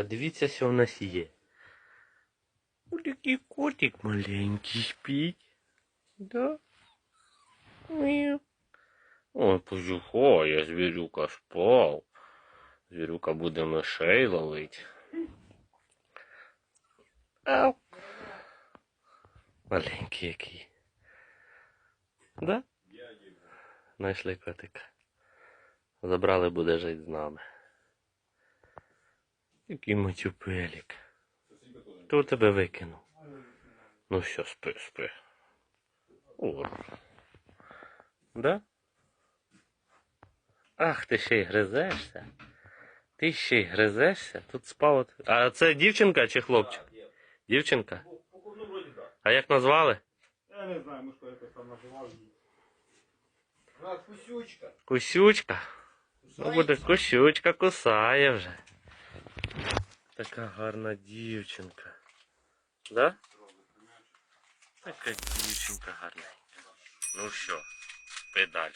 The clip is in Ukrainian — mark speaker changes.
Speaker 1: А дивіться, що в нас є. Ось такий котик маленький спить. Да? Мяу. Ой, позюхає, звірюка спав. Звірюка буде мишей ловить. Маленький який. Да? Знайшли котика. Забрали, буде жити з нами. Який матюпелік. Хто тебе викинув? Ну все, спи, спи. О. Да? Ах, ти ще й гризешся. Ти ще й гризешся? Тут спав. от- А це дівчинка чи хлопчик? Дівчинка?
Speaker 2: Ну, так.
Speaker 1: А як назвали?
Speaker 2: Я не знаю, мишко якось там називав її.
Speaker 3: Кусючка.
Speaker 1: Кусючка. Ну буде кусючка, кусає вже. Така гарна дівчинка. Да? Така дівчинка гарненька. Ну що, далі.